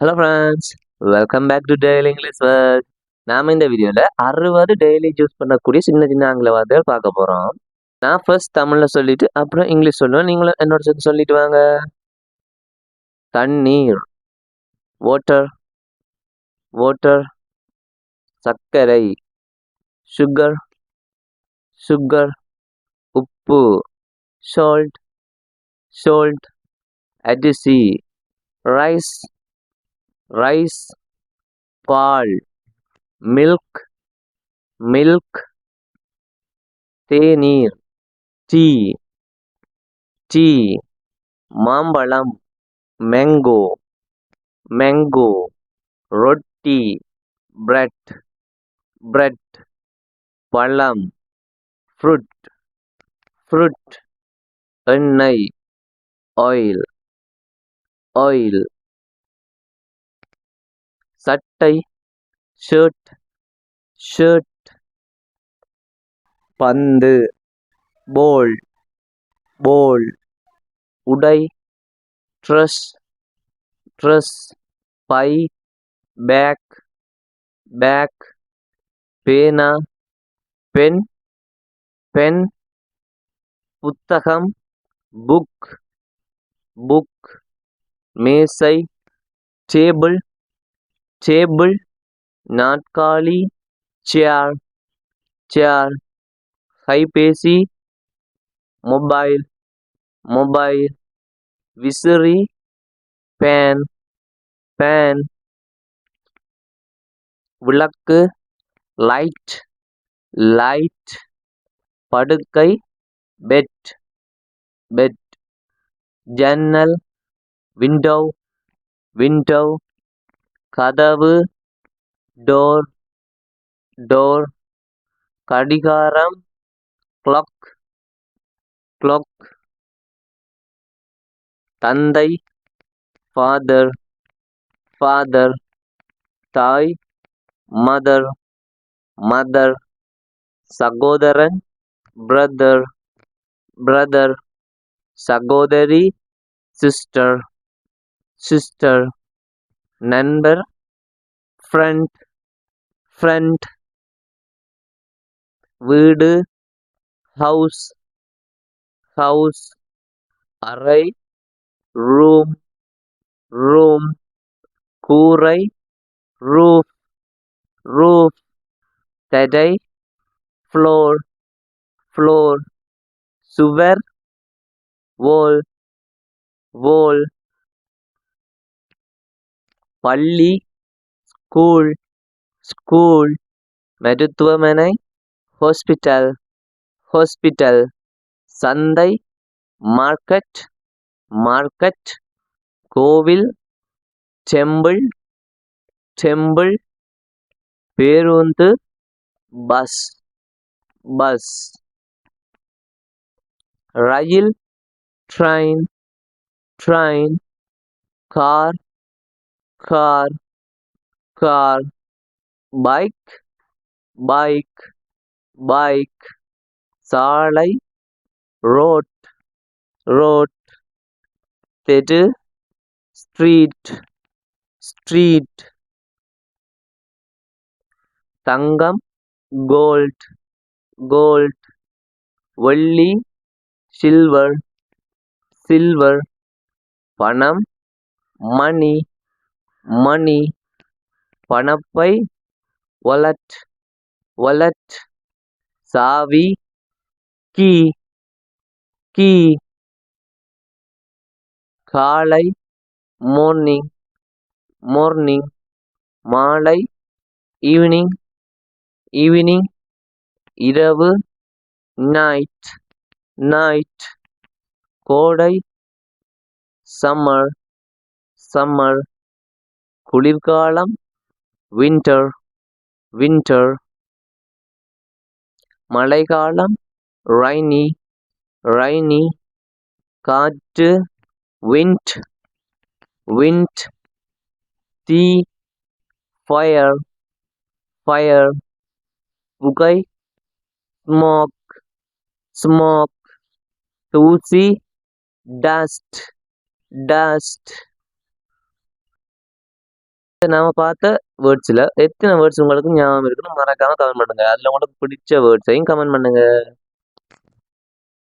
Hello friends welcome back to daily English world நாம் இந்த வீடியோவில் அறுபது டெய்லி யூஸ் பண்ணக்கூடிய சின்ன சின்ன ஆங்கில வார்த்தைகள் பார்க்க போகிறோம் நான் ஃபர்ஸ்ட் தமிழில் சொல்லிவிட்டு அப்புறம் இங்கிலீஷ் சொல்லுவேன். நீங்களும் என்னோட சேர்த்து சொல்லிட்டு வாங்க. தண்ணீர் வாட்டர் வாட்டர் சர்க்கரை சுகர் சுகர் உப்பு சால்ட் சால்ட் அரிசி ரைஸ் ரைஸ் பால் மில்க் மில்க் தேநீர் டீ டீ மாம்பழம் மேங்கோ மேங்கோ ரொட்டி பிரெட் பிரெட் பழம் ஃப்ரூட் ஃப்ரூட் எண்ணெய் ஆயில் ஆயில் சட்டை ஷர்ட் ஷர்ட் பந்து போல் போல் உடை ட்ரெஸ் ட்ரெஸ் பை பேக் பேக் பேனா பென் பென் புத்தகம் புக் புக் மேசை டேபிள் டேபிள் நாற்காலி சேர் சேர் கைபேசி மொபைல் மொபைல் விசிறி பேன் பேன் விளக்கு லைட் லைட் படுக்கை பெட் பெட் ஜன்னல் விண்டோ விண்டோ கதவு டோர் டோர் கடிகாரம் கிளாக் கிளாக் தந்தை ஃபாதர் ஃபாதர் தாய் மதர் மதர் சகோதரன் பிரதர் பிரதர் சகோதரி சிஸ்டர் சிஸ்டர் நண்பர் ஃப்ரண்ட் ஃப்ரண்ட் வீடு ஹவுஸ் ஹவுஸ் அறை ரூம் ரூம் கூரை ரூஃப் ரூஃப் தடை ஃப்ளோர் ஃப்ளோர் சுவர் வோல் வோல் பள்ளி ஸ்கூல் ஸ்கூல் மருத்துவமனை ஹாஸ்பிட்டல் ஹாஸ்பிட்டல் சந்தை மார்க்கெட் மார்க்கெட் கோவில் டெம்பிள் டெம்பிள் பேருந்து பஸ் பஸ் ரயில் train train car car car bike bike bike சாலை ரோட் ரோட் தெரு ஸ்ட்ரீட் ஸ்ட்ரீட் தங்கம் கோல்ட் கோல்ட் வெள்ளி சில்வர் சில்வர் பணம் மணி மணி பணப்பை wallet wallet சாவி கீ கீ. காலை மார்னிங் மார்னிங் மாலை ஈவினிங் ஈவினிங் இரவு நைட் நைட் கோடை சம்மர் சம்மர் குளிர்காலம் வின்டர் வின்டர் மழைக்காலம் ரைனி ரைனி காற்று விண்ட் விண்ட் தீ ஃபயர் ஃபயர் புகை ஸ்மோக் ஸ்மோக் தூசி டஸ்ட் டஸ்ட் நாம பார்த்த வேர்ட்ஸ்ல எத்தனை வேர்ட்ஸ் உங்களுக்கு ஞாபகம் இருக்குன்னு மறக்காம கமெண்ட் பண்ணுங்கள் அதுல உங்களுக்கு பிடிச்ச வேர்ட்ஸையும் கமெண்ட் பண்ணுங்க.